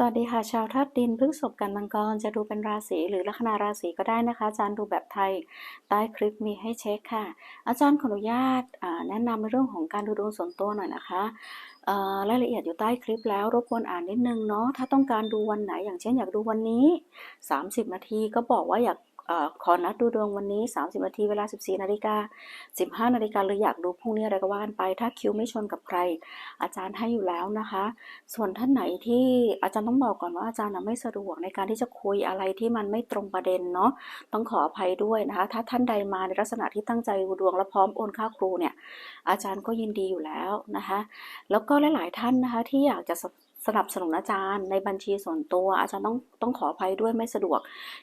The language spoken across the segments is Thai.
สวัสดีค่ะ ชาวธาตุดินพฤษภกันมังกรจะดูเป็นราศีหรือลัคนาราศีก็ได้นะคะ อาจารย์ดูแบบไทยใต้คลิปมีให้เช็คค่ะ อาจารย์ขออนุญาตแนะนำในเรื่องของการดูดวงส่วนตัวหน่อยนะคะรายละเอียดอยู่ใต้คลิปแล้วรบกวนอ่านนิดนึงเนาะถ้าต้องการดูวันไหนอย่างเช่นอยากดูวันนี้ 30 นาทีก็บอกว่าอยาก ขอนัดดูดวงวันนี้ 30นาทีเวลา 14นาฬิกา15นาฬิกาหรืออยากดูพรุ่งนี้อะไรก็ว่ากันไป ถ้าคิวไม่ชนกับใคร อาจารย์ให้อยู่แล้วนะคะ ส่วนท่านไหนที่อาจารย์ต้องบอกก่อนว่าอาจารย์ไม่สะดวกในการที่จะคุยอะไรที่มันไม่ตรงประเด็นเนาะต้องขออภัยด้วยนะคะ ถ้าท่านใดมาในลักษณะที่ตั้งใจดูดวงและพร้อมโอนค่าครูเนี่ยอาจารย์ก็ยินดีอยู่แล้วนะคะ แล้วก็หลาย ๆ ท่านนะคะที่อยากจะ สนับสนุนอาจารย์ในบัญชีส่วนตัว อาจารย์ต้องต้องขออภัยด้วยไม่สะดวก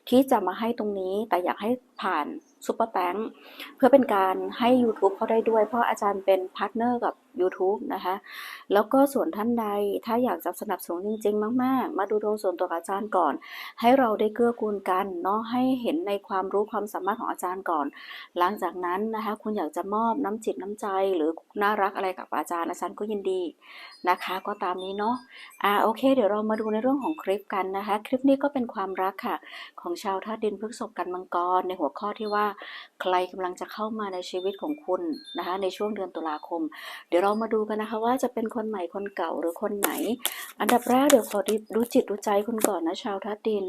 ที่จะมาให้ตรงนี้แต่อยากให้ผ่าน ซุปเปอร์แตงเพื่อเป็นการให้ YouTube เขาได้ด้วย เพราะอาจารย์เป็นพาร์ทเนอร์กับ YouTube นะคะ แล้วก็ส่วนท่านใดถ้าอยากจะสนับสนุนจริง ๆ มาก ๆ มาดูดวงส่วนตัวอาจารย์ก่อน ให้เราได้เกื้อกูลกันเนาะให้เห็นในความรู้ความสามารถของอาจารย์ก่อน หลังจากนั้นนะคะ คุณอยากจะมอบน้ำจิตน้ำใจ หรือน่ารักอะไรกับอาจารย์อาจารย์ก็ยินดีนะคะ ก็ตามนี้เนาะอ่าโอเค เดี๋ยวเรามาดูในเรื่องของคลิปกันนะคะ คลิปนี้ก็เป็นความรักค่ะ ของชาวธาตุดินพฤกษภกันมังกรในหัวข้อที่ว่าใครกำลังจะเข้ามาในชีวิตของคุณนะคะ ในช่วงเดือนตุลาคม เดี๋ยวเรามาดูกันนะคะว่าจะเป็นคนใหม่คนเก่าหรือคนไหน อันดับแรกเดี๋ยวขอดูจิตดูใจคุณก่อนนะชาวธาตุดิน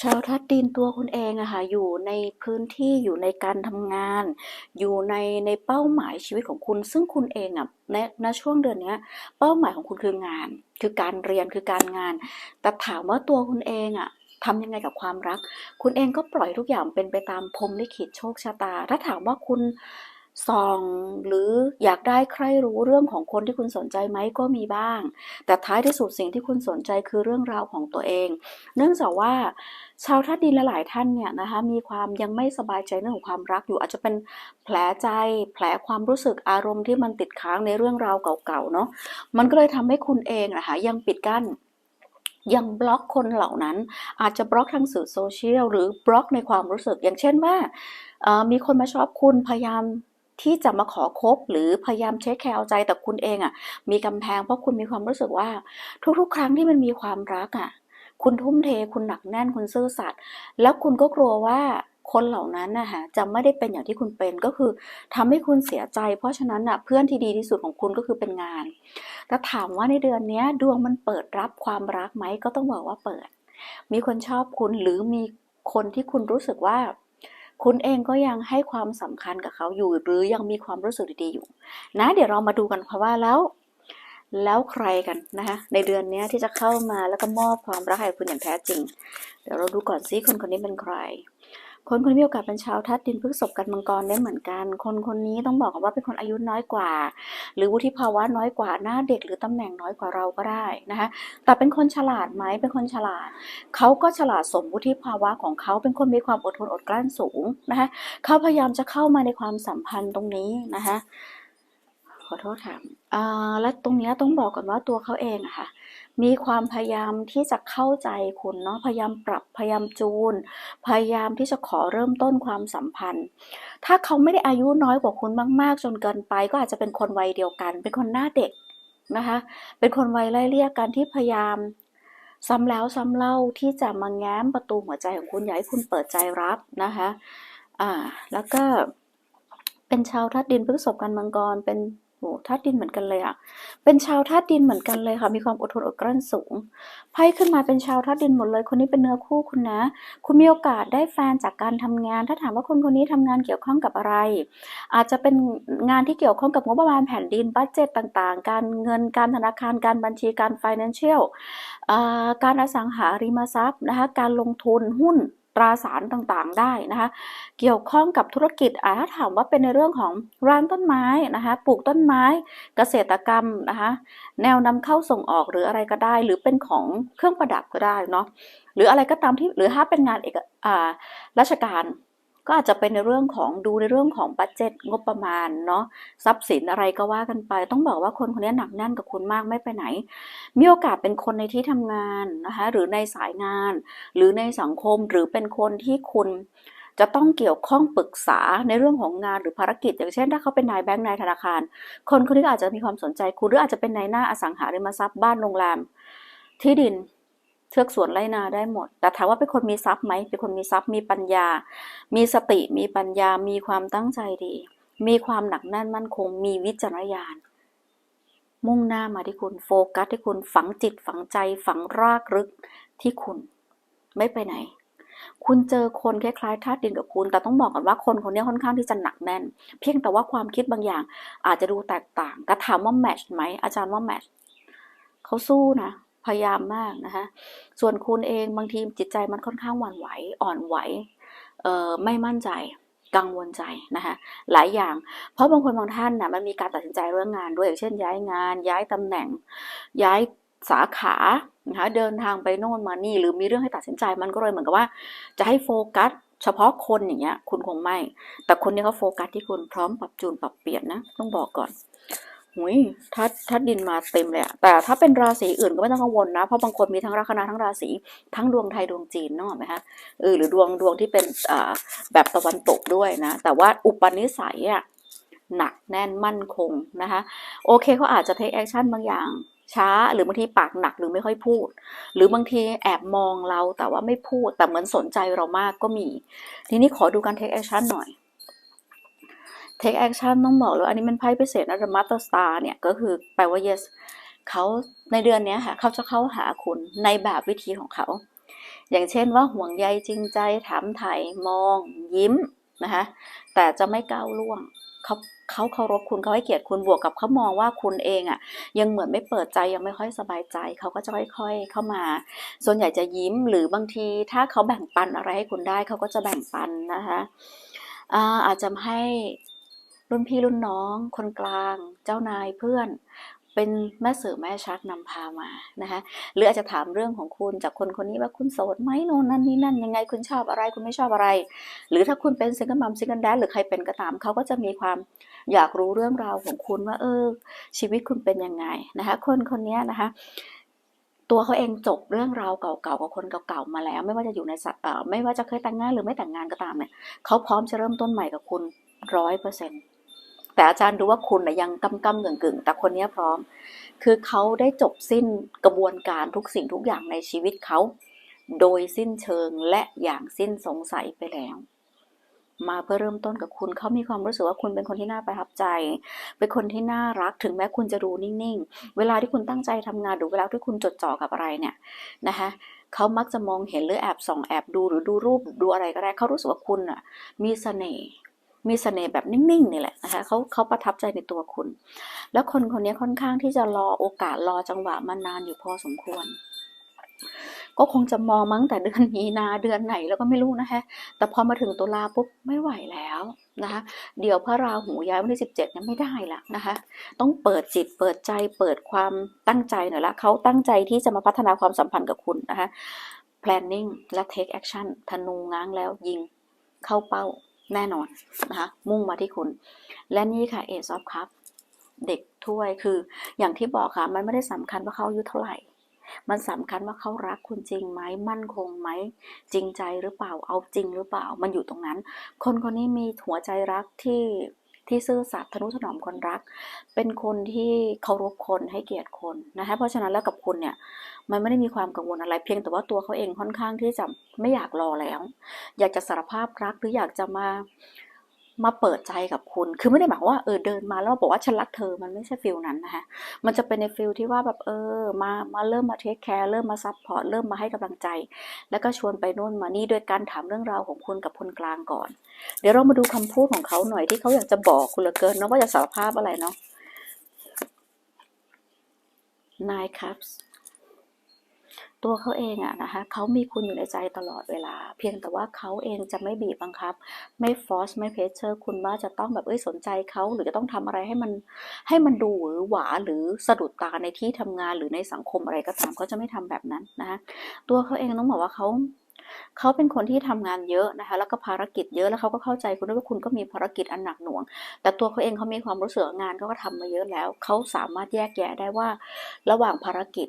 ชาวธาตุดินตัวคุณเองอะค่ะอยู่ในพื้นที่อยู่ในการทำงาน อยู่ในในเป้าหมายชีวิตของคุณ ซึ่งคุณเองอะในในช่วงเดือนเนี้ยเป้าหมายของคุณคืองาน คือการเรียนคือการงาน แต่ถามว่าตัวคุณเองอะ ทำยังไงกับความรัก คุณเองก็ปล่อยทุกอย่างเป็นไปตามพรมลิขิตโชคชะตา ถ้าถามว่าคุณส่องหรืออยากได้ใครรู้เรื่องของคนที่คุณสนใจไหมก็มีบ้าง แต่ท้ายที่สุดสิ่งที่คุณสนใจคือเรื่องราวของตัวเอง เนื่องจากว่าชาวธาตุดินหลายท่านเนี่ยนะคะมีความยังไม่สบายใจเรื่องของความรักอยู่อาจจะเป็นแผลใจแผลความรู้สึกอารมณ์ที่มันติดค้างในเรื่องราวเก่าๆเนาะมันก็เลยทำให้คุณเองนะคะยังปิดกั้น ยังบล็อกคนเหล่านั้น อาจจะบล็อกทางสื่อโซเชียลหรือบล็อกในความรู้สึก อย่างเช่นว่ามีคนมาชอบคุณพยายามที่จะมาขอคบหรือพยายามเช็คแคร์เอาใจแต่คุณเองอะ่ะ มีกำแพงเพราะคุณมีความรู้สึกว่า ทุกๆ ครั้งที่มันมีความรักอะ่ะ คุณทุ่มเทคุณหนักแน่นคุณซื่อสัตย์แล้วคุณก็กลัวว่า คนเหล่านั้นนะคะจะไม่ได้เป็นอย่างที่คุณเป็นก็คือทำให้คุณเสียใจ เพราะฉะนั้นอะเพื่อนที่ดีที่สุดของคุณก็คือเป็นงาน แต่ถามว่าในเดือนนี้ดวงมันเปิดรับความรักไหมก็ต้องบอกว่าเปิด มีคนชอบคุณหรือมีคนที่คุณรู้สึกว่า คุณเองก็ยังให้ความสำคัญกับเขาอยู่ หรือยังมีความรู้สึกดีๆอยู่ นะ เดี๋ยวเรามาดูกันค่ะว่าแล้วแล้วใครกันนะคะในเดือนนี้ที่จะเข้ามาแล้วก็มอบความรักให้คุณอย่างแท้จริง เดี๋ยวเราดูก่อนซิคนคนนี้เป็นใคร คนคนนี้มีโอกาสเป็นชาวธาตุดินพฤกษภกันมังกรได้เหมือนกัน คนคนนี้ต้องบอกว่าเป็นคนอายุน้อยกว่า หรือวุฒิภาวะน้อยกว่าหน้าเด็ก หรือตำแหน่งน้อยกว่าเราก็ได้นะคะ แต่เป็นคนฉลาดไหมเป็นคนฉลาด เขาก็ฉลาดสมวุฒิภาวะของเขาเป็นคนมีความอดทนอดกลั้นสูงนะคะเขาพยายามจะเข้ามาในความสัมพันธ์ตรงนี้นะคะขอโทษค่ะอ่าและตรงนี้ต้องบอกก่อนว่าตัวเขาเองอะค่ะ มีความพยายามที่จะเข้าใจคุณเนาะพยายามปรับพยายามจูน พยายามที่จะขอเริ่มต้นความสัมพันธ์ ถ้าเขาไม่ได้อายุน้อยกว่าคุณมาก ๆ จนเกินไป ก็อาจจะเป็นคนวัยเดียวกัน เป็นคนหน้าเด็กนะคะ เป็นคนวัยไล่เลี่ยกันที่พยายามซ้ำแล้วซ้ำเล่าที่จะมาแง้มประตูหัวใจของคุณอยากให้คุณเปิดใจรับนะคะอ่าแล้วก็เป็นชาวธาตุดินพฤษภกันมังกรเป็น โอ้ธาตุดินเหมือนกันเลยอะเป็นชาวธาตุดินเหมือนกันเลยค่ะ มีความอดทนอดกลั้นสูง ไพ่ขึ้นมาเป็นชาวธาตุดินหมดเลย คนนี้เป็นเนื้อคู่คุณนะ คุณมีโอกาสได้แฟนจากการทำงาน ถ้าถามว่าคนคนนี้ทำงานเกี่ยวข้องกับอะไร อาจจะเป็นงานที่เกี่ยวข้องกับงบประมาณแผ่นดินบัตเจตต่างๆ การเงิน การธนาคาร การบัญชี การ financial อ่าการอสังหาริมทรัพย์นะคะ การลงทุนหุ้น ตราสารต่างๆ ได้นะคะ เกี่ยวข้องกับธุรกิจอ่าถ้าถามว่าเป็นในเรื่องของร้านต้นไม้นะคะปลูกต้นไม้เกษตรกรรมนะคะแนวนำเข้าส่งออกหรืออะไรก็ได้ หรือเป็นของเครื่องประดับก็ได้เนาะหรืออะไรก็ตามที่หรือถ้าเป็นงานเอกอ่าราชการ ก็อาจจะเป็นในเรื่องของดูในเรื่องของบัตเจ็ตงบประมาณเนาะทรัพย์สินอะไรก็ว่ากันไป ต้องบอกว่าคนคนนี้หนักแน่นกับคุณมากไม่ไปไหน มีโอกาสเป็นคนในที่ทำงานนะคะหรือในสายงาน หรือในสังคมหรือเป็นคนที่คุณจะต้องเกี่ยวข้องปรึกษาในเรื่องของงานหรือภารกิจ อย่างเช่น ถ้าเขาเป็นนายแบงค์นายธนาคาร คนคนนี้อาจจะมีความสนใจคุณหรืออาจจะเป็นนายหน้าอสังหาริมทรัพย์บ้านโรงแรมที่ดิน เทือกสวนไรนาได้หมด แต่ถามว่าเป็นคนมีทรัพย์ไหมเป็นคนมีทรัพย์มีปัญญา มีสติมีปัญญา มีความตั้งใจดี มีความหนักแน่นมั่นคง มีวิจารณญาณมุ่งหน้ามาที่คุณโฟกัสที่คุณฝังจิตฝังใจฝังรากลึกที่คุณ ไม่ไปไหน คุณเจอคนคล้ายๆธาตุดินกับคุณ แต่ต้องบอกก่อนว่าคนคนนี้ค่อนข้างที่จะหนักแน่น เพียงแต่ว่าความคิดบางอย่างอาจจะดูแตกต่างแต่ถามว่าแมทช์ไหมอาจารย์ว่าแมทช์เขาสู้นะ พยายามมากนะคะ ส่วนคุณเองบางทีจิตใจมันค่อนข้างหวั่นไหวอ่อนไหวไม่มั่นใจกังวลใจนะคะหลายอย่าง เพราะบางคนบางท่านนะมันมีการตัดสินใจเรื่องงานด้วยอย่างเช่น ย้ายงาน ย้ายตำแหน่ง ย้ายสาขานะคะเดินทางไปโน่นมานี่ หรือมีเรื่องให้ตัดสินใจมันก็เลยเหมือนกับว่า จะให้โฟกัส เฉพาะคนอย่างเงี้ยคุณคงไม่ แต่คนนี้เขาโฟกัสที่คุณพร้อมปรับจูนปรับเปลี่ยนนะต้องบอกก่อน หุยถ้าถ้าดินมาเต็มเลยอะแต่ถ้าเป็นราศีอื่นก็ไม่ต้องกังวลนะ เพราะบางคนมีทั้งลัคนาทั้งราศีทั้งดวงไทยดวงจีนนึกออกไหมคะเออหรือดวงดวงที่เป็นอ่าแบบตะวันตกด้วยนะ แต่ว่าอุปนิสัยอะหนักแน่นมั่นคงนะคะ โอเคเขาอาจจะ take action บางอย่างช้าหรือบางทีปากหนักหรือไม่ค่อยพูด หรือบางทีแอบมองเราแต่ว่าไม่พูดแต่เหมือนสนใจเรามากก็มี ทีนี้ขอดูการ take action หน่อย take action ต้องบอกเลยว่าอันนี้เป็นไพ่พิเศษนะ The Master Star เนี่ยก็คือแปลว่า yes เขาในเดือนนี้ค่ะเขาจะเข้าหาคุณในแบบวิธีของเขา อย่างเช่นว่าห่วงใยจริงใจถามไถ่มอง ยิ้มนะคะแต่จะไม่ก้าวล่วงเขาเขาเคารพคุณเขาให้เกียรติคุณบวกกับเขามองว่าคุณเองอะ่ะ ยังเหมือนไม่เปิดใจยังไม่ค่อยสบายใจเขาก็จะค่อย ๆ เข้ามา ส่วนใหญ่จะยิ้มหรือบางทีถ้าเขาแบ่งปันอะไรให้คุณได้เขาก็จะแบ่งปันนะคะอาอาจจะให้ รุ่นพี่รุ่นน้อง คนกลาง เจ้านายเพื่อน เป็นแม่สื่อแม่ชักนำพามานะคะหรืออาจจะถามเรื่องของคุณจากคนคนนี้ว่าคุณโสดไหมโน่นนั่นนี่นั่นยังไงคุณชอบอะไรคุณไม่ชอบอะไร หรือถ้าคุณเป็นซิงเกิลมัมซิงเกิลแดดหรือใครเป็นก็ตามเขาก็จะมีความอยากรู้เรื่องราวของคุณว่า เออ ชีวิตคุณเป็นยังไงนะคะ คนคนนี้นะคะตัวเขาเองจบเรื่องราวเก่าๆกับคนเก่าๆมาแล้ว ไม่ว่าจะอยู่ในสัตว์ไม่ว่าจะเคยแต่งงานหรือไม่แต่งงานก็ตามเนี่ยเขาพร้อมจะเริ่มต้นใหม่กับคุณร้อยเปอร์เซ็นต์ แต่อาจารย์ดูว่าคุณนะยังกำกำกึ่งกึ่งๆแต่คนนี้พร้อม คือเขาได้จบสิ้นกระบวนการทุกสิ่งทุกอย่างในชีวิตเขา โดยสิ้นเชิงและอย่างสิ้นสงสัยไปแล้ว มาเพื่อเริ่มต้นกับคุณเขามีความรู้สึกว่าคุณเป็นคนที่น่าประทับใจ เป็นคนที่น่ารักถึงแม้คุณจะดูนิ่งๆ เวลาที่คุณตั้งใจทำงานหรือเวลาที่คุณจดจ่อกับอะไรเนี่ยนะคะเขามักจะมองเห็นหรือแอบส่องแอบดูหรือดูรูปดูอะไรก็ได้เขารู้สึกว่าคุณอะมีเสน่ห์ มีเสน่ห์แบบนิ่งๆนี่แหละนะคะเขาเขาประทับใจในตัวคุณ แล้วคนคนนี้ค่อนข้างที่จะรอโอกาสรอจังหวะมานานอยู่พอสมควร ก็คงจะมองมั้งแต่เดือนมีนาเดือนไหนแล้วก็ไม่รู้นะคะแต่พอมาถึงตุลาปุ๊บไม่ไหวแล้วนะคะเดี๋ยวพระราหูย้ายวันที่สิบเจ็ดเนี่ยไม่ได้ละนะคะต้องเปิดจิตเปิดใจเปิดความตั้งใจหน่อยละเขาตั้งใจที่จะมาพัฒนาความสัมพันธ์กับคุณนะคะ planning และ take action ธนูง้างแล้วยิงเข้าเป้า แน่นอนนะคะมุ่งมาที่คุณ และนี่ค่ะเอซอฟครับเด็กถ้วยคือ อย่างที่บอกค่ะ มันไม่ได้สำคัญว่าเขาอายุเท่าไหร่ มันสำคัญว่าเขารักคุณจริงไหมมั่นคงไหมจริงใจหรือเปล่าเอาจริงหรือเปล่า มันอยู่ตรงนั้น คนคนนี้มีหัวใจรักที่ ที่ซื่อสัตย์ทนุถนอมคนรัก เป็นคนที่เคารพคนให้เกียรติคนนะคะเพราะฉะนั้นแล้วกับคุณเนี่ยมันไม่ได้มีความกังวลอะไรเพียงแต่ว่าตัวเขาเองค่อนข้างที่จะไม่อยากรอแล้ว อยากจะสารภาพรักหรืออยากจะมา มาเปิดใจกับคุณ คือไม่ได้หมายว่าเออเดินมาแล้วบอกว่าฉันรักเธอ มันไม่ใช่ฟิลนั้นนะคะ มันจะเป็นในฟิลที่ว่าแบบเออ มามาเริ่มมาเทคแคร์เริ่มมาซัพพอร์ตเริ่มมาให้กำลังใจ แล้วก็ชวนไปโน่นมานี่โดยการถามเรื่องราวของคุณกับคนกลางก่อน เดี๋ยวเรามาดูคำพูดของเขาหน่อยที่เขาอยากจะบอกคุณเหลือเกินเนาะว่าจะสารภาพอะไรเนาะ Nine Cups ตัวเขาเองอะนะคะเขามีคุณอยู่ในใจตลอดเวลา เพียงแต่ว่าเขาเองจะไม่บีบบังคับ ไม่ฟอสไม่เพชเชอร์คุณว่าจะต้องแบบเอ้ยสนใจเขาหรือจะต้องทำอะไรให้มันให้มันดูหรือหวาหรือสะดุดตาในที่ทำงานหรือในสังคมอะไรก็ตามเขาจะไม่ทำแบบนั้นนะคะตัวเขาเองต้องบอกว่าเขาเขาเป็นคนที่ทำงานเยอะนะคะ แล้วก็ภารกิจเยอะแล้วเขาก็เข้าใจคุณด้วยว่าคุณก็มีภารกิจอันหนักหน่วง แต่ตัวเขาเองเขามีความรู้สึกงานเขาก็ทำมาเยอะแล้ว เขาสามารถแยกแยะได้ว่า ระหว่างภารกิจ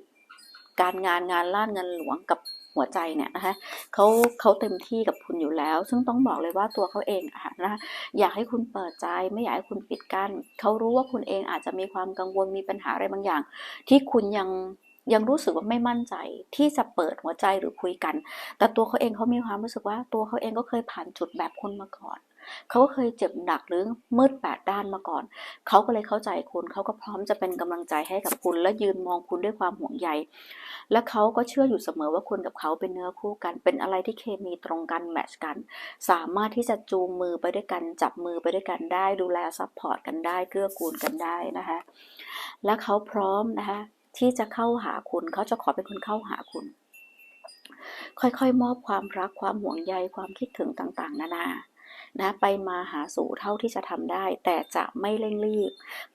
การงานงานล้านเงินหลวงกับหัวใจเนี่ยนะคะเขาเขาเต็มที่กับคุณอยู่แล้ว ซึ่งต้องบอกเลยว่าตัวเขาเองอะค่ะนะคะอยากให้คุณเปิดใจไม่อยากให้คุณปิดกั้นเขารู้ว่าคุณเองอาจจะมีความกังวลมีปัญหาอะไรบางอย่าง ที่คุณยังยังรู้สึกว่าไม่มั่นใจที่จะเปิดหัวใจหรือคุยกัน แต่ตัวเขาเองเขามีความรู้สึกว่าตัวเขาเองก็เคยผ่านจุดแบบคุณมาก่อน เขาก็เคยเจ็บหนักหรือมืดแปดด้านมาก่อน เขาก็เลยเข้าใจคุณเขาก็พร้อมจะเป็นกำลังใจให้กับคุณ และยืนมองคุณด้วยความห่วงใย และเขาก็เชื่ออยู่เสมอว่าคุณกับเขาเป็นเนื้อคู่กัน เป็นอะไรที่เคมีตรงกันแมทช์กัน สามารถที่จะจูงมือไปด้วยกัน จับมือไปด้วยกันได้ ดูแลซัพพอร์ตกันได้ เกื้อกูลกันได้นะคะ และเขาพร้อมนะคะที่จะเข้าหาคุณ เขาจะขอเป็นคนเข้าหาคุณ ค่อยๆ มอบความรักความห่วงใยความคิดถึงต่างๆ นานา นะไปมาหาสู่เท่าที่จะทำได้ แต่จะไม่เร่งรีบ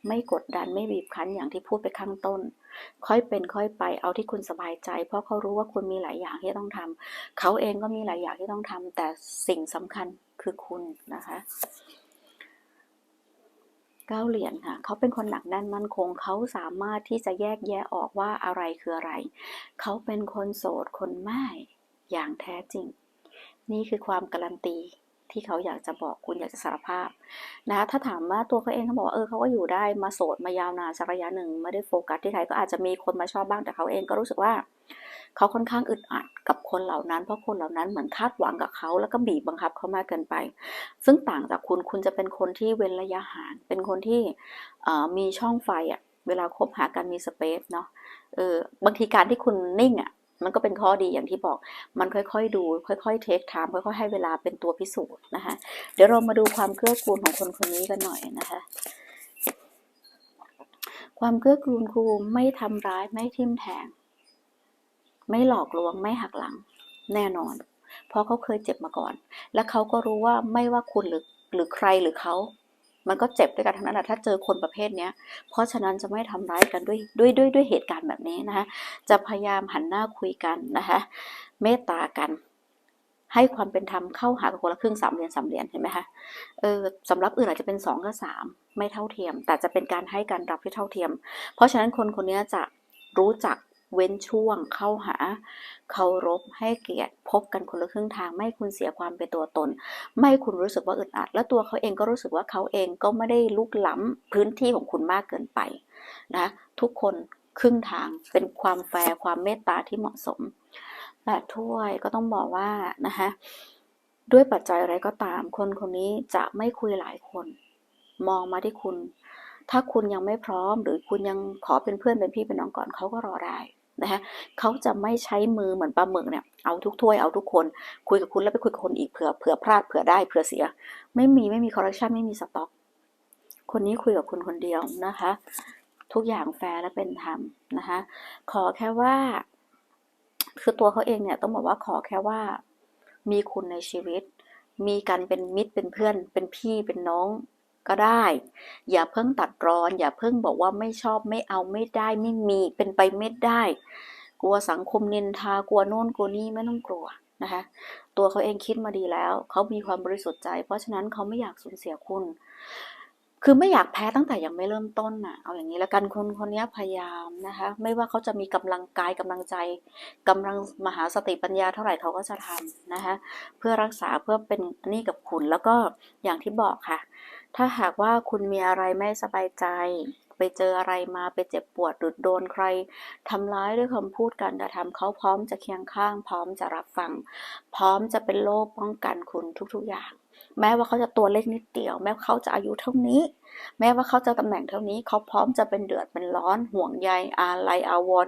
ไม่กดดันไม่บีบคั้นอย่างที่พูดไปข้างต้น ค่อยเป็นค่อยไปเอาที่คุณสบายใจ เพราะเขารู้ว่าคุณมีหลายอย่างที่ต้องทำเขาเองก็มีหลายอย่างที่ต้องทำแต่สิ่งสำคัญคือคุณนะคะเก้าเหรียญค่ะเขาเป็นคนหนักแน่นมั่นคง เขาสามารถที่จะแยกแยะออกว่าอะไรคืออะไร เขาเป็นคนโสดคนไม่อย่างแท้จริง นี่คือความการันตี ที่เขาอยากจะบอกคุณอยากจะสารภาพนะถ้าถามว่าตัวเขาเองเขาบอกว่าเออเขาก็อยู่ได้มาโสดมายาวนานสักระยะหนึ่งไม่ได้โฟกัสที่ใครก็อาจจะมีคนมาชอบบ้างแต่เขาเองก็รู้สึกว่า เขาค่อนข้างอึดอัดกับคนเหล่านั้น เพราะคนเหล่านั้นเหมือนคาดหวังกับเขาแล้วก็บีบบังคับเขามากเกินไป ซึ่งต่างจากคุณคุณจะเป็นคนที่เว้นระยะห่างเป็นคนที่มีช่องไฟอะเวลาคบหากันมีสเปซเนาะเออบางทีการที่คุณนิ่งอะ มันก็เป็นข้อดีอย่างที่บอก มันค่อยๆดู ค่อยๆเทคไทม์ค่อยๆให้เวลาเป็นตัวพิสูจน์นะคะ เดี๋ยวเรามาดูความเกื้อกูลของคนคนนี้กันหน่อยนะคะ ความเกื้อกูลครูไม่ทำร้ายไม่ทิ่มแทง ไม่หลอกลวงไม่หักหลัง แน่นอน เพราะเขาเคยเจ็บมาก่อน และเขาก็รู้ว่าไม่ว่าคุณหรือหรือใครหรือเขา มันก็เจ็บด้วยกันทั้งนั้นแหละถ้าเจอคนประเภทนี้เพราะฉะนั้นจะไม่ทำร้ายกันด้วยด้วยด้วยด้วยเหตุการณ์แบบนี้นะคะ จะพยายามหันหน้าคุยกันนะคะ เมตตากัน ให้ความเป็นธรรมเข้าหาคนละครึ่งสามเหรียญสามเหรียญเห็นไหมคะ เออสำหรับอื่นอาจจะเป็นสองกับสามไม่เท่าเทียม แต่จะเป็นการให้การรับที่เท่าเทียม เพราะฉะนั้นคนคนนี้จะรู้จัก เว้นช่วงเข้าหาเคารพให้เกียรติพบกันคนละครึ่งทาง ไม่คุณเสียความเป็นตัวตน ไม่คุณรู้สึกว่าอึดอัด และตัวเขาเองก็รู้สึกว่าเขาเองก็ไม่ได้ลุกล้ำพื้นที่ของคุณมากเกินไปนะทุกคนครึ่งทางเป็นความแฟร์ความเมตตาที่เหมาะสมและถ้วยก็ต้องบอกว่านะคะด้วยปัจจัยอะไรก็ตาม คนคนนี้จะไม่คุยหลายคน มองมาที่คุณ ถ้าคุณยังไม่พร้อม หรือคุณยังขอเป็นเพื่อนเป็นพี่เป็นน้องก่อนเขาก็รอได้นะคะเขาจะไม่ใช้มือเหมือนปลาหมึกเนี่ยเอาทุกถ้วยเอาทุกคน คุยกับคุณแล้วไปคุยกับคนอีกเผื่อเผื่อพลาดเผื่อได้เผื่อเสีย ไม่มีไม่มีคอร์รัปชันไม่มีสต็อก คนนี้คุยกับคุณคนเดียวนะคะ ทุกอย่างแฟร์และเป็นธรรมนะคะขอแค่ว่า คือตัวเขาเองเนี่ยต้องบอกว่าขอแค่ว่า มีคุณในชีวิต มีกันเป็นมิตรเป็นเพื่อน เป็นพี่เป็นน้อง ก็ได้ อย่าเพิ่งตัดรอน อย่าเพิ่งบอกว่าไม่ชอบไม่เอาไม่ได้ไม่มีเป็นไปไม่ได้ กลัวสังคมนินทากลัวโน่นกลัวนี่ไม่ต้องกลัวนะคะ ตัวเขาเองคิดมาดีแล้ว เขามีความบริสุทธิ์ใจ เพราะฉะนั้นเขาไม่อยากสูญเสียคุณ คือไม่อยากแพ้ตั้งแต่ยังไม่เริ่มต้นน่ะ เอาอย่างนี้แล้วกันคนคนนี้พยายามนะคะ ไม่ว่าเขาจะมีกำลังกายกำลังใจกำลังมหาสติปัญญาเท่าไหร่เขาก็จะทำนะคะ เพื่อรักษาเพื่อเป็นนี่กับคุณแล้วก็อย่างที่บอกค่ะ ถ้าหากว่าคุณมีอะไรไม่สบายใจ ไปเจออะไรมาไปเจ็บปวดหรือโดนใครทำร้ายด้วยคำพูดกันแต่ทำเขาพร้อมจะเคียงข้าง พร้อมจะรับฟัง พร้อมจะเป็นโลกป้องกันคุณทุกๆอย่าง แม้ว่าเขาจะตัวเล็กนิดเดียว แม้เขาจะอายุเท่านี้ แม้ว่าเขาจะตำแหน่งเท่านี้ เขาพร้อมจะเป็นเดือดเป็นร้อน ห่วงใยอาลัยอาวร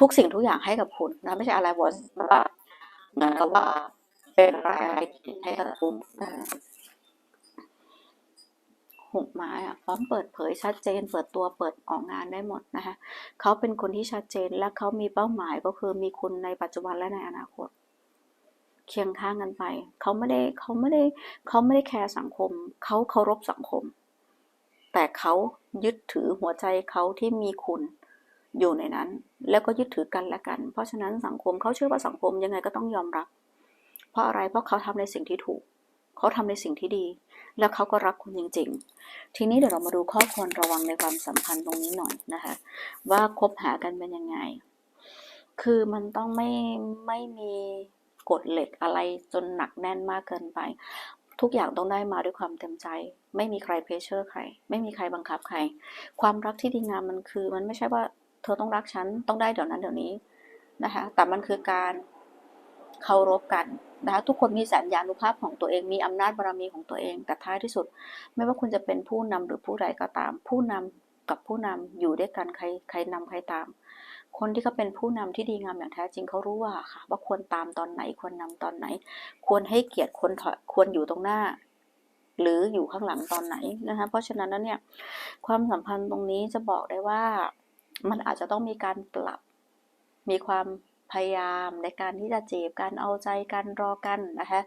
ทุกสิ่งทุกอย่างให้กับคุณนะไม่ใช่อะไรวอสเหมือนกับว่าเป็นอะไรให้กับคุณ หกไม้อะพร้อมเปิดเผยชัดเจน เปิดตัวเปิดออกงานได้หมดนะคะเขาเป็นคนที่ชัดเจนและเขามีเป้าหมายก็คือมีคุณในปัจจุบันและในอนาคต เคียงข้างกันไปเขาไม่ได้เขาไม่ได้เขาไม่ได้แคร์สังคมเขาเคารพสังคม แต่เขายึดถือหัวใจเขาที่มีคุณอยู่ในนั้น แล้วก็ยึดถือกันและกัน เพราะฉะนั้นสังคมเขาเชื่อว่าสังคมยังไงก็ต้องยอมรับ เพราะอะไรเพราะเขาทำในสิ่งที่ถูก เขาทำในสิ่งที่ดี แล้วเขาก็รักคุณจริง ๆ ทีนี้เดี๋ยวเรามาดูข้อควรระวังในความสัมพันธ์ตรงนี้หน่อยนะคะ ว่าคบหากันเป็นยังไง คือมันต้องไม่ไม่มีกฎเหล็กอะไรจนหนักแน่นมากเกินไป ทุกอย่างต้องได้มาด้วยความเต็มใจ ไม่มีใครเพชเชอร์ใคร ไม่มีใครบังคับใคร ความรักที่ดีงามมันคือ มันไม่ใช่ว่าเธอต้องรักฉันต้องได้เดี๋ยวนั้นเดี๋ยวนี้นะคะ แต่มันคือการเคารพกัน นะคะทุกคนมีสัญญาณุภาพของตัวเองมีอำนาจบารมีของตัวเอง แต่ท้ายที่สุด ไม่ว่าคุณจะเป็นผู้นำหรือผู้ใดก็ตาม ผู้นำกับผู้นำอยู่ด้วยกันใครใครนำใครตาม คนที่เขาเป็นผู้นำที่ดีงามอย่างแท้จริงเขารู้ว่าค่ะ ว่าควรตามตอนไหนควรนำตอนไหน ควรให้เกียรติคนถอยควรอยู่ตรงหน้า หรืออยู่ข้างหลังตอนไหนนะคะเพราะฉะนั้นแล้วเนี่ยความสัมพันธ์ตรงนี้จะบอกได้ว่ามันอาจจะต้องมีการปรับมีความ พยายามในการที่จะจีบการเอาใจกันรอกันนะคะ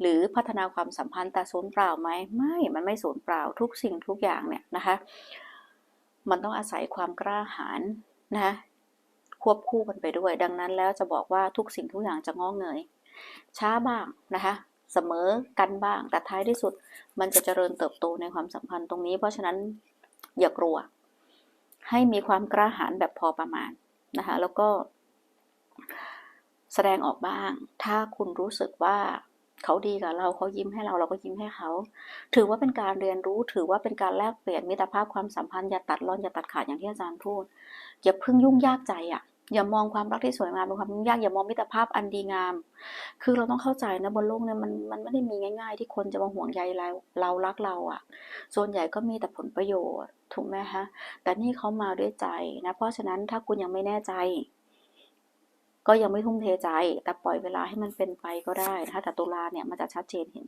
หรือพัฒนาความสัมพันธ์แต่สูญเปล่าไหมไม่มันไม่สูญเปล่าทุกสิ่งทุกอย่างเนี่ยนะคะมันต้องอาศัยความกล้าหาญนะคะควบคู่กันไปด้วย ดังนั้นแล้วจะบอกว่าทุกสิ่งทุกอย่างจะงอเงย ช้าบ้างนะคะเสมอกันบ้าง แต่ท้ายที่สุดมันจะเจริญเติบโตในความสัมพันธ์ตรงนี้ เพราะฉะนั้นอย่ากลัว ให้มีความกล้าหาญแบบพอประมาณนะคะแล้วก็ แสดงออกบ้าง ถ้าคุณรู้สึกว่าเขาดีกับเราเขายิ้มให้เราเราก็ยิ้มให้เขา ถือว่าเป็นการเรียนรู้ ถือว่าเป็นการแลกเปลี่ยนมิตรภาพความสัมพันธ์อย่าตัดร่อนอย่าตัดขาดอย่างที่อาจารย์พูด อย่าเพิ่งยุ่งยากใจอะอย่ามองความรักที่สวยงามเป็นความยุ่งยากอย่ามองมิตรภาพอันดีงาม คือเราต้องเข้าใจนะบนโลกเนี่ยมันมันไม่ได้มีง่าย ๆ ที่คนจะมาห่วงใยเราเรารักเราอะ ส่วนใหญ่ก็มีแต่ผลประโยชน์ถูกไหมฮะแต่นี่เขามาด้วยใจนะเพราะฉะนั้นถ้าคุณยังไม่แน่ใจ ก็ยังไม่ทุ่มเทใจ แต่ปล่อยเวลาให้มันเป็นไปก็ได้นะคะแต่ตุลาเนี่ยมันจะชัดเจนเห็น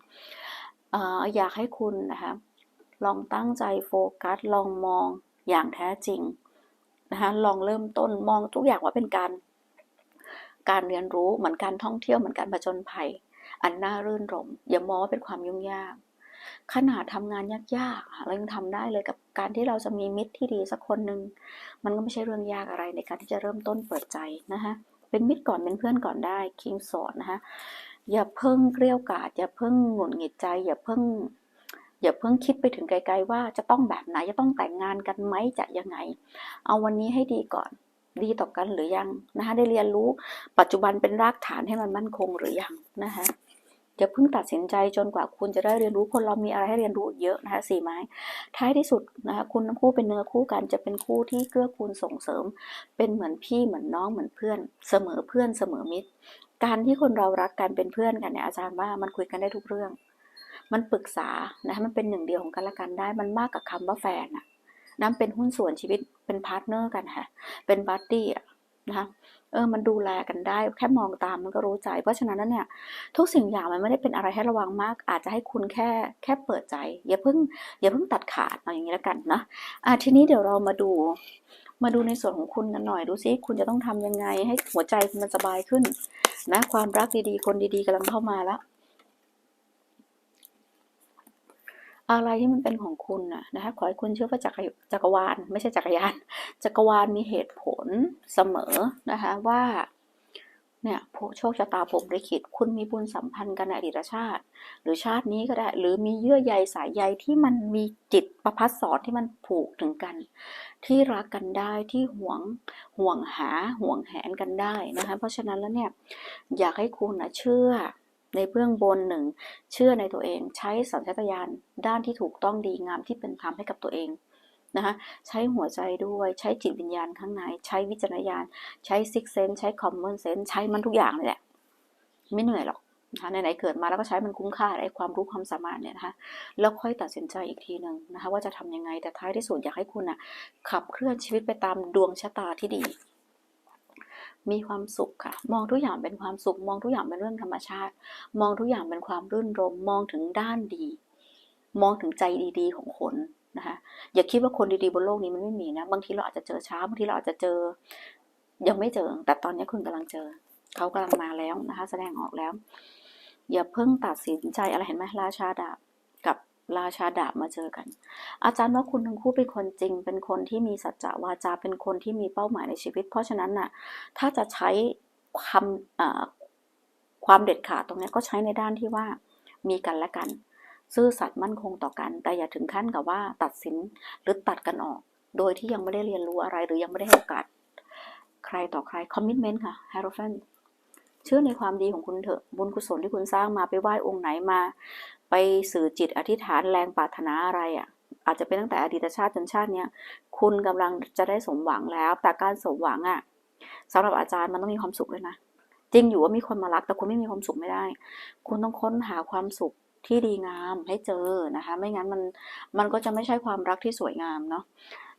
อ่ออยากให้คุณนะคะลองตั้งใจโฟกัส ลองมองอย่างแท้จริงนะคะลองเริ่มต้นมองทุกอย่างว่าเป็นการ การเรียนรู้เหมือนการท่องเที่ยวเหมือนการผจญภัย อันน่ารื่นรม อย่ามองว่าเป็นความยุ่งยาก ขนาดทำงานยากๆเรายังทำได้เลยกับการที่เราจะมีมิตรที่ดีสักคนหนึ่งมันก็ไม่ใช่เรื่องยากอะไรในการที่จะเริ่มต้นเปิดใจนะคะ เป็นมิตรก่อนเป็นเพื่อนก่อนได้คิงสอนนะคะอย่าเพิ่งเกลี้ยวกราดอย่าเพิ่งหงุดหงิดใจ อย่าเพิ่ง อย่าเพิ่งคิดไปถึงไกล ๆ ว่าจะต้องแบบไหนจะต้องแต่งงานกันไหมจะยังไง เอาวันนี้ให้ดีก่อน ดีต่อกันหรือยังนะคะได้เรียนรู้ปัจจุบันเป็นรากฐานให้มันมั่นคงหรือยังนะคะ อย่าเพิ่งตัดสินใจจนกว่าคุณจะได้เรียนรู้คนเรามีอะไรให้เรียนรู้เยอะนะคะสี่ไม้ ท้ายที่สุดนะคะคุณทั้งคู่เป็นเนื้อคู่กันจะเป็นคู่ที่เกื้อกูลส่งเสริม เป็นเหมือนพี่เหมือนน้องเหมือนเพื่อน เสมอเพื่อนเสมอมิตร การที่คนเรารักกันเป็นเพื่อนกันเนี่ยอาจารย์ว่ามันคุยกันได้ทุกเรื่อง มันปรึกษานะคะมันเป็นหนึ่งเดียวของกันและกันได้มันมากกับคำว่าแฟนอะนั่นเป็นหุ้นส่วนชีวิตเป็นพาร์ทเนอร์กันค่ะเป็นบัดดี้อะนะคะ ออมันดูแลกันได้ แค่มองตามมันก็รู้ใจ เพราะฉะนั้นเนี่ยทุกสิ่งอย่างมันไม่ได้เป็นอะไรให้ระวังมาก อาจจะให้คุณแค่แค่เปิดใจ อย่าเพิ่งอย่าเพิ่งตัดขาดเอาอย่างนี้แล้วกันนะอะทีนี้เดี๋ยวเรามาดูมาดูในส่วนของคุณกันหน่อยดูซิคุณจะต้องทำยังไงให้หัวใจคุณมันสบายขึ้นนะความรักดีๆ คนดีๆกำลังเข้ามาแล้ว อะไรที่มันเป็นของคุณนะนะคะขอให้คุณเชื่อว่าจักรจักรวาลไม่ใช่จักรยาน จักรวาลมีเหตุผลเสมอนะคะว่าเนี่ยโชคชะตาผมลิขิตคุณมีบุญสัมพันธ์กันในอดีตชาติ หรือชาตินี้ก็ได้ หรือมีเยื่อใยสายใยที่มันมีจิตประพัดสอนที่มันผูกถึงกัน ที่รักกันได้ที่ห่วงห่วงหาห่วงแหนกันได้นะคะเพราะฉะนั้นแล้วเนี่ยอยากให้คุณนะเชื่อ ในเบื้องบนหนึ่งเชื่อในตัวเองใช้สัญชาตญาณด้านที่ถูกต้องดีงามที่เป็นธรรมให้กับตัวเองนะคะใช้หัวใจด้วยใช้จิตวิญญาณข้างใน ใช้วิจารณญาณ ใช้ซิกเซนใช้คอมมอนเซนใช้มันทุกอย่างเลยแหละ ไม่เหนื่อยหรอกนะคะไหนๆเกิดมาแล้วก็ใช้มันคุ้มค่าไอ้ความรู้ความสามารถเนี่ยนะคะแล้วค่อยตัดสินใจอีกทีหนึ่งนะคะว่าจะทำยังไงแต่ท้ายที่สุดอยากให้คุณนะขับเคลื่อนชีวิตไปตามดวงชะตาที่ดี มีความสุขค่ะ มองทุกอย่างเป็นความสุข มองทุกอย่างเป็นเรื่องธรรมชาติ มองทุกอย่างเป็นความรื่นรมมองถึงด้านดี มองถึงใจดีๆ ของคนนะคะอย่าคิดว่าคนดีๆบนโลกนี้มันไม่มีนะบางทีเราอาจจะเจอช้าบางทีเราอาจจะเจอ ยังไม่เจอ แต่ตอนนี้คุณกำลังเจอ เขากำลังมาแล้วนะคะ แสดงออกแล้ว อย่าเพิ่งตัดสินใจอะไรเห็นไหมราชาดาบ ราชาดาบมาเจอกัน อาจารย์ว่าคุณทั้งคู่เป็นคนจริง เป็นคนที่มีสัจจะวาจา เป็นคนที่มีเป้าหมายในชีวิต เพราะฉะนั้นน่ะ ถ้าจะใช้ความความเด็ดขาดตรงนี้ก็ใช้ในด้านที่ว่ามีกันและกัน ซื่อสัตย์มั่นคงต่อกัน แต่อย่าถึงขั้นกับว่าตัดสินหรือตัดกันออก โดยที่ยังไม่ได้เรียนรู้อะไรหรือยังไม่ได้ให้โอกาสใครต่อใครคอมมิชเมนต์ค่ะแฮร์โรฟนเชื่อในความดีของคุณเถอะบุญกุศลที่คุณสร้างมาไปไหว้องค์ไหนมา ไปสื่อจิตอธิษฐานแรงปรารถนาอะไรอะ่ะ อาจจะเป็นตั้งแต่อดีตชาติจนชาติเนี้ยคุณกำลังจะได้สมหวังแล้ว แต่การสมหวังอะสำหรับอาจารย์มันต้องมีความสุขด้วยนะ จริงอยู่ว่ามีคนมารักแต่คุณไม่มีความสุขไม่ได้ คุณต้องค้นหาความสุขที่ดีงามให้เจอนะคะ ไม่งั้นมันมันก็จะไม่ใช่ความรักที่สวยงามเนาะ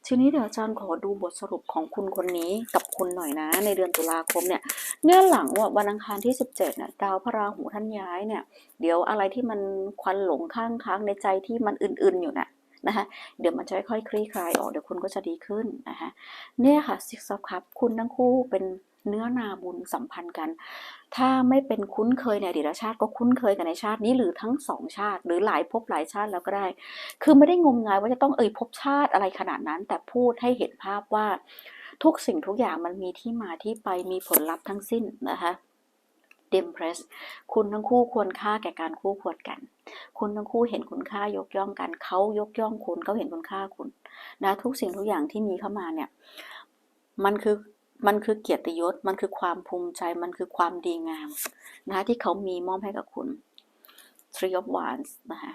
ทีนี้เดี๋ยวอาจารย์ขอดูบทสรุปของคุณคนนี้กับคุณหน่อยนะ ในเดือนตุลาคมเนี่ยเนี่ยหลังว่าวันอังคารที่ 17เนี่ยดาวพระราหูท่านย้ายเนี่ย เดี๋ยวอะไรที่มันควันหลงข้างค้างในใจที่มันอื่นๆอยู่น่ะนะคะเดี๋ยวมันจะค่อยๆคลี่คลายออกเดี๋ยวคุณก็จะดีขึ้นนะคะเนี่ยค่ะซิกซับครับ คุณทั้งคู่เป็น เนื้อนาบุญสัมพันธ์กัน ถ้าไม่เป็นคุ้นเคยในอดีตชาติก็คุ้นเคยกันในชาตินี้หรือทั้งสองชาติ หรือหลายภพหลายชาติแล้วก็ได้ คือไม่ได้งมงายว่าจะต้องเอ่ยภพชาติอะไรขนาดนั้น แต่พูดให้เห็นภาพว่าทุกสิ่งทุกอย่างมันมีที่มาที่ไปมีผลลัพธ์ทั้งสิ้นนะคะเดมเพรสคุณทั้งคู่ควรค่าแก่การคู่ควรกัน คุณทั้งคู่เห็นคุณค่ายกย่องกันเขายกย่องคุณเขาเห็นคุณค่าคุณนะทุกสิ่งทุกอย่างที่มีเข้ามาเนี่ย มันคือ มันคือเกียรติยศ มันคือความภูมิใจ มันคือความดีงามนะคะที่เขามีมอบให้กับคุณ Three of Wands นะคะ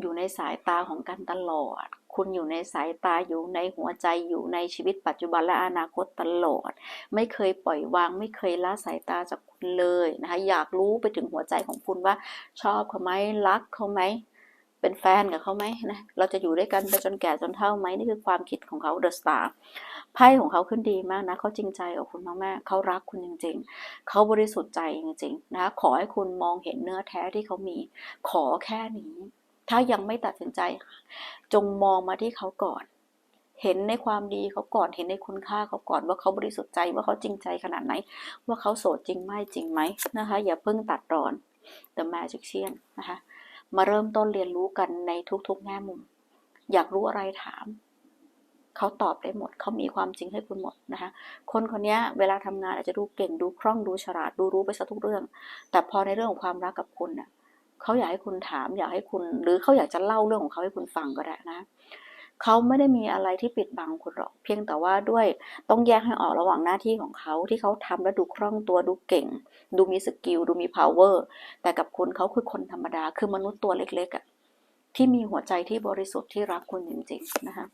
อยู่ในสายตาของกันตลอด คุณอยู่ในสายตาอยู่ในหัวใจอยู่ในชีวิตปัจจุบันและอนาคตตลอด ไม่เคยปล่อยวาง ไม่เคยละสายตาจากคุณเลยนะคะ อยากรู้ไปถึงหัวใจของคุณว่าชอบเขาไหมรักเขาไหม เป็นแฟนกับเขาไหมนะ เราจะอยู่ด้วยกันไปจนแก่จนเฒ่าไหมนี่คือความคิดของเขา The Star ไพ่ของเขาขึ้นดีมากนะเขาจริงใจกับคุณมากๆเขารักคุณจริง ๆเขาบริสุทธิ์ใจจริงๆนะขอให้คุณมองเห็นเนื้อแท้ที่เขามี ขอแค่นี้ ถ้ายังไม่ตัดสินใจ จงมองมาที่เขาก่อน เห็นในความดีเขาก่อนเห็นในคุณค่าเขาก่อนว่าเขาบริสุทธิ์ใจว่าเขาจริงใจขนาดไหน ว่าเขาโสดจริงไหมจริงไหมนะคะ อย่าเพิ่งตัดรอน The Magician นะคะ มาเริ่มต้นเรียนรู้กันในทุกๆแง่มุม อยากรู้อะไรถาม เขาตอบได้หมด เขามีความจริงให้คุณหมดนะคะ คนคนนี้เวลาทำงานอาจจะดูเก่งดูคล่องดูฉลาดดูรู้ไปซะทุกเรื่อง แต่พอในเรื่องของความรักกับคุณเน่ะเขาอยากให้คุณถาม อยากให้คุณ หรือเขาอยากจะเล่าเรื่องของเขาให้คุณฟังก็ได้นะ เขาไม่ได้มีอะไรที่ปิดบังคุณหรอก เพียงแต่ว่าด้วยต้องแยกให้ออกระหว่างหน้าที่ของเขาที่เขาทำแล้วดูคล่องตัวดูเก่ง ดูมีสกิลดูมี power แต่กับคุณเขาคือคนธรรมดาคือมนุษย์ตัวเล็กๆอะที่มีหัวใจที่บริสุทธิ์ที่รักคุณจริงๆนะคะ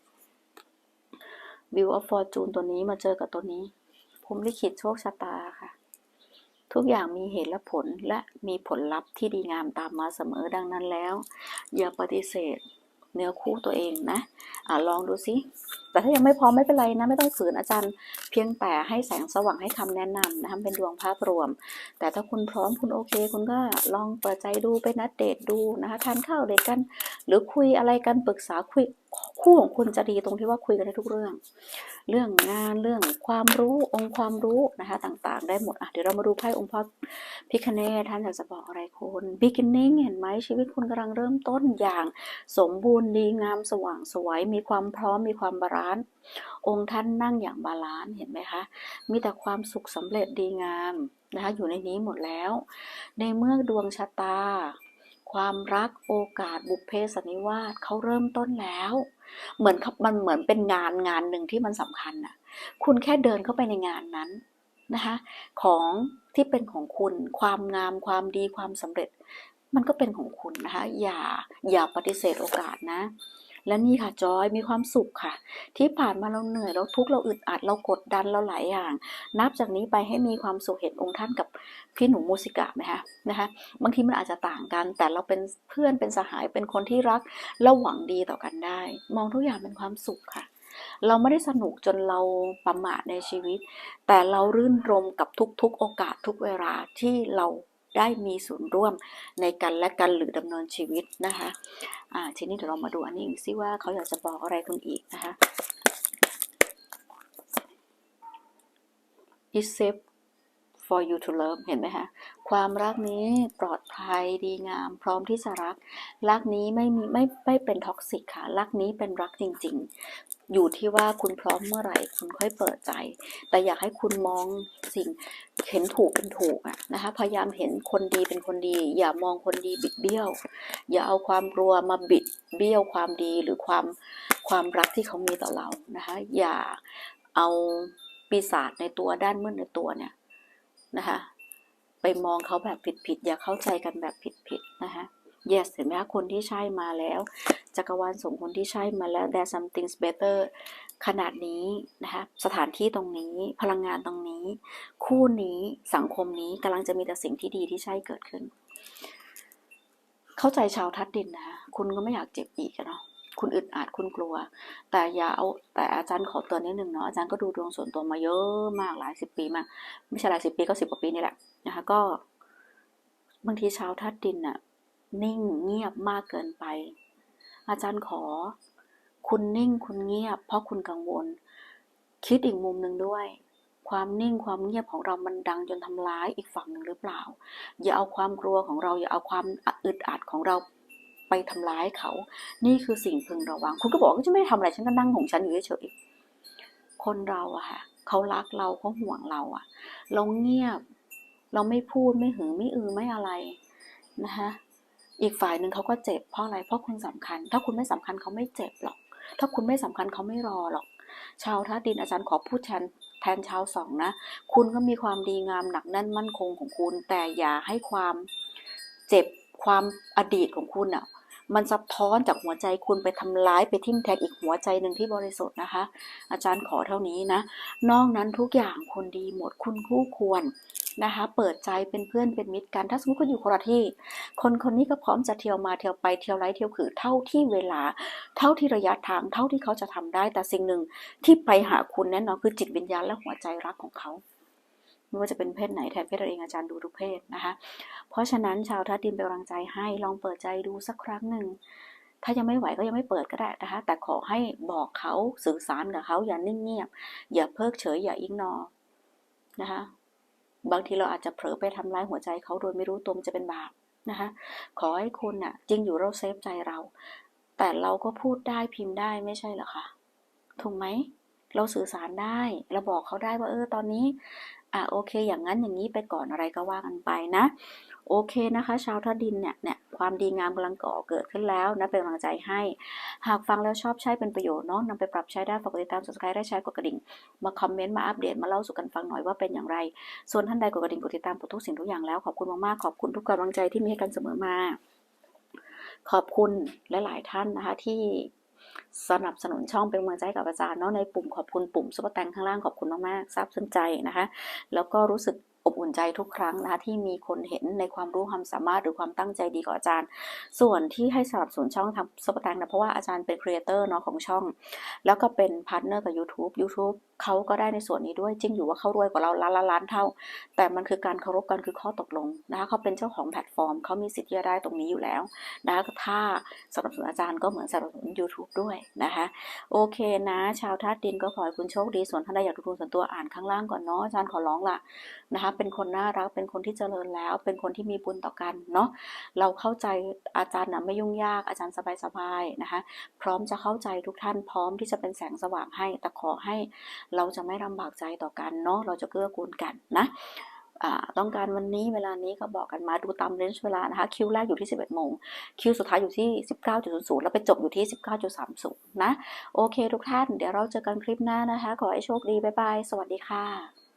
View of Fortune ตัวนี้มาเจอกับตัวนี้ผมลิขิตโชคชะตาค่ะ ทุกอย่างมีเหตุและผลและมีผลลัพธ์ที่ดีงามตามมาเสมอดังนั้นแล้ว อย่าปฏิเสธ เนื้อคู่ตัวเองนะอะลองดูสิแต่ถ้ายังไม่พร้อมไม่เป็นไรนะ ไม่ต้องฝืนอาจารย์ เพียงแต่ให้แสงสว่างให้คำแนะนำนะคะเป็นดวงภาพรวม แต่ถ้าคุณพร้อมคุณโอเค คุณก็ลองเปิดใจดูไปนัดเดทดูนะคะทานข้าวเดทกัน หรือคุยอะไรกันปรึกษาคุยคู่ของคุณจะดีตรงที่ว่าคุยกันได้ทุกเรื่อง เรื่องงานเรื่องความรู้องค์ความรู้นะคะต่างๆ ได้หมดอะเดี๋ยวเรามาดูไพ่องค์พ่อพิคเนตท่านอยากจะบอกอะไรคุณ beginning เห็นไหมชีวิตคุณกำลังเริ่มต้นอย่างสมบูรณ์ดีงามสว่างสวย มีความพร้อมมีความบาลานซ์องค์ท่านนั่งอย่างบาลานซ์เห็นไหมคะมีแต่ความสุขสำเร็จดีงามนะคะอยู่ในนี้หมดแล้ว ในเมื่อดวงชะตา ความรักโอกาสบุพเพสันนิวาสเขาเริ่มต้นแล้ว เหมือนเขามันเหมือนเป็นงานงานหนึ่งที่มันสำคัญน่ะคุณแค่เดินเข้าไปในงานนั้นนะคะของที่เป็นของคุณความงามความดีความสำเร็จ มันก็เป็นของคุณนะคะอย่าอย่าปฏิเสธโอกาสนะ และนี่ค่ะจอยมีความสุขค่ะ ที่ผ่านมาเราเหนื่อยเราทุกข์เราอึดอัดเรากดดันเราหลายอย่าง นับจากนี้ไปให้มีความสุขเห็นองค์ท่านกับพี่หนูมูสิกะไหมคะนะคะ บางทีมันอาจจะต่างกัน แต่เราเป็นเพื่อนเป็นสหายเป็นคนที่รักและหวังดีต่อกันได้ มองทุกอย่างเป็นความสุขค่ะเราไม่ได้สนุกจนเราประมาทในชีวิต แต่เรารื่นรมกับทุกๆโอกาสทุกเวลาที่เรา ได้มีส่วนร่วมในกันและกันหรือดำเนินชีวิตนะคะอ่าทีนี้เดี๋ยวเรามาดูอันนี้อีกซิว่าเขาอยากจะบอกอะไรคุณอีกนะคะ is safe for you to love เห็นไหมคะ ความรักนี้ปลอดภัยดีงาม พร้อมที่จะรัก รักนี้ไม่มีไม่ไม่เป็นท็อกซิกค่ะ รักนี้เป็นรักจริง ๆ อยู่ที่ว่าคุณพร้อมเมื่อไหร่ คุณค่อยเปิดใจ แต่อยากให้คุณมองสิ่งเห็นถูกเป็นถูกอะนะคะ พยายามเห็นคนดีเป็นคนดี อย่ามองคนดีบิดเบี้ยว อย่าเอาความกลัวมาบิดเบี้ยวความดีหรือความความรักที่เขามีต่อเรานะคะ อย่าเอาปีศาจในตัวด้านมืดในตัวเนี่ย นะคะไปมองเขาแบบผิดๆอย่าเข้าใจกันแบบผิดๆนะคะ yes เห็นไหมคะคนที่ใช่มาแล้วจักรวาลส่งคนที่ใช่มาแล้ว there something better ขนาดนี้นะคะสถานที่ตรงนี้พลังงานตรงนี้ คู่นี้สังคมนี้กำลังจะมีแต่สิ่งที่ดีที่ใช่เกิดขึ้น เข้าใจชาวทัดดินนะคะคุณก็ไม่อยากเจ็บอีกเนาะ คุณอึดอัดคุณกลัว แต่อย่าเอาแต่อาจารย์ขอเตือนนิดนึงเนาะอาจารย์ก็ดูดวงส่วนตัวมาเยอะมากหลายสิบปีมาก ไม่ใช่หลายสิบปีก็สิบกว่าปีนี่แหละนะคะก็ บางทีชาวทัดดินน่ะนิ่งเงียบมากเกินไป อาจารย์ขอ คุณนิ่งคุณเงียบ เพราะคุณกังวล คิดอีกมุมหนึ่งด้วย ความนิ่งความเงียบของเรามันดังจนทำร้ายอีกฝั่งหนึ่งหรือเปล่า อย่าเอาความกลัวของเรา อย่าเอาความอึดอัดของเรา ไปทำร้ายเขา นี่คือสิ่งพึงระวัง คุณก็บอกว่าจะไม่ทำอะไร ฉันก็นั่งของฉันอยู่เฉยๆคนเราอะค่ะเขารักเราเขาห่วงเราอะเราเงียบ เราไม่พูดไม่หือไม่อือไม่อะไรนะคะอีกฝ่ายหนึ่งเขาก็เจ็บเพราะอะไรเพราะคุณสำคัญ ถ้าคุณไม่สำคัญเขาไม่เจ็บหรอก ถ้าคุณไม่สำคัญเขาไม่รอหรอก ชาวท่าดินอาจารย์ขอพูดแทนแทนชาวสองนะ คุณก็มีความดีงามหนักแน่นมั่นคงของคุณ แต่อย่าให้ความเจ็บความอดีตของคุณอะ มันสะท้อนจากหัวใจคุณไปทำร้ายไปทิ่มแทงอีกหัวใจหนึ่งที่บริสุทธิ์นะคะ อาจารย์ขอเท่านี้นะ นอกนั้นทุกอย่างคนดีหมดคุณคู่ควรนะคะ เปิดใจเป็นเพื่อนเป็นมิตรกัน ถ้าสมมติคุณอยู่คนละที่ คนคนนี้ก็พร้อมจะเที่ยวมาเที่ยวไปเที่ยวไร้เที่ยวขือเท่าที่เวลา เท่าที่ระยะทางเท่าที่เขาจะทำได้แต่สิ่งหนึ่งที่ไปหาคุณแน่นอนคือจิตวิญญาณและหัวใจรักของเขา ไม่ว่าจะเป็นเพศไหนแทนเพศเราเองอาจารย์ดูทุกเพศนะคะ เพราะฉะนั้นชาวทัดดินเป็นกำลังใจให้ลองเปิดใจดูสักครั้งหนึ่งถ้ายังไม่ไหวก็ยังไม่เปิดก็ได้นะคะ แต่ขอให้บอกเขาสื่อสารกับเขาอย่านิ่งเงียบ อย่าเพิกเฉยอย่าอิงนอนะคะ บางทีเราอาจจะเผลอไปทำร้ายหัวใจเขาโดยไม่รู้ตัวมันจะเป็นบาปนะคะ ขอให้คุณน่ะ จริงอยู่เราเซฟใจเรา แต่เราก็พูดได้พิมพ์ได้ไม่ใช่เหรอคะถูกไหมเราสื่อสารได้ เราบอกเขาได้ว่าเออตอนนี้ อะโอเค อย่างนั้นอย่างนี้ไปก่อนอะไรก็ว่ากันไปนะ โอเคนะคะ ชาวทัดดินเนี่ยเนี่ยความดีงามกำลังก่อเกิดขึ้นแล้วนะเป็นกำลังใจให้ หากฟังแล้วชอบใช้เป็นประโยชน์เนาะนำไปปรับใช้ได้ฝากติดตาม subscribe ได้ใช้กดกระดิ่ง มาคอมเมนต์มาอัปเดตมาเล่าสู่กันฟังหน่อยว่าเป็นอย่างไร ส่วนท่านใดกดกระดิ่งกดติดตามกดทุกสิ่งทุกอย่างแล้วขอบคุณมากๆขอบคุณทุกกำลังใจที่มีให้กันเสมอมา ขอบคุณหลาย ๆ ท่านนะคะที่ สนับสนุนช่องเป็นกำลังใจกับอาจารย์เนาะในปุ่มขอบคุณปุ่มซุปเปอร์แตงข้างล่างขอบคุณมากๆซาบซึ้งใจนะคะ แล้วก็รู้สึก อบอุ่นใจทุกครั้งนะคะที่มีคนเห็นในความรู้ความสามารถหรือความตั้งใจดีของอาจารย์ ส่วนที่ให้สนับสนุนช่องทำซุปเปอร์แตงนะเพราะว่าอาจารย์เป็นครีเอเตอร์เนาะของช่อง แล้วก็เป็นพาร์ทเนอร์กับ YouTube YouTube เขาก็ได้ในส่วนนี้ด้วยจริงอยู่ว่าเขารวยกว่าเราล้านล้านล้านเท่า แต่มันคือการเคารพกันคือข้อตกลงนะคะเขาเป็นเจ้าของแพลตฟอร์มเขามีสิทธิ์ที่จะได้ตรงนี้อยู่แล้วนะคะถ้าสนับสนุนอาจารย์ก็เหมือนสนับสนุน YouTube ด้วยนะคะโอเคนะ ชาวธาตุดินก็ขอให้คุณโชคดีส่วนท่านใดอยากดูดวงส่วนตัวอ่านข้างล่างก่อนเนาะอาจารย์ขอร้องละนะคะเป็นคนน่ารัก เป็นคนที่เจริญแล้ว เป็นคนที่มีบุญต่อกันเนาะเราเข้าใจอาจารย์นะไม่ยุ่งยากอาจารย์สบายๆนะคะ พร้อมจะเข้าใจทุกท่านพร้อมที่จะเป็นแสงสว่างให้ แต่ขอให้เราจะไม่ลำบากใจต่อกันเนาะเราจะเกื้อกูลกันนะต้องการวันนี้เวลานี้ก็บอกกันมาดูตามเรนจ์เวลานะคะ คิวแรกอยู่ที่ 11โมงคิวสุดท้ายอยู่ที่ 19.00 แล้วไปจบอยู่ที่ 19.30 นะ โอเคทุกท่าน เดี๋ยวเราเจอกันคลิปหน้านะคะ ขอให้โชคดี บ๊ายบาย สวัสดีค่ะ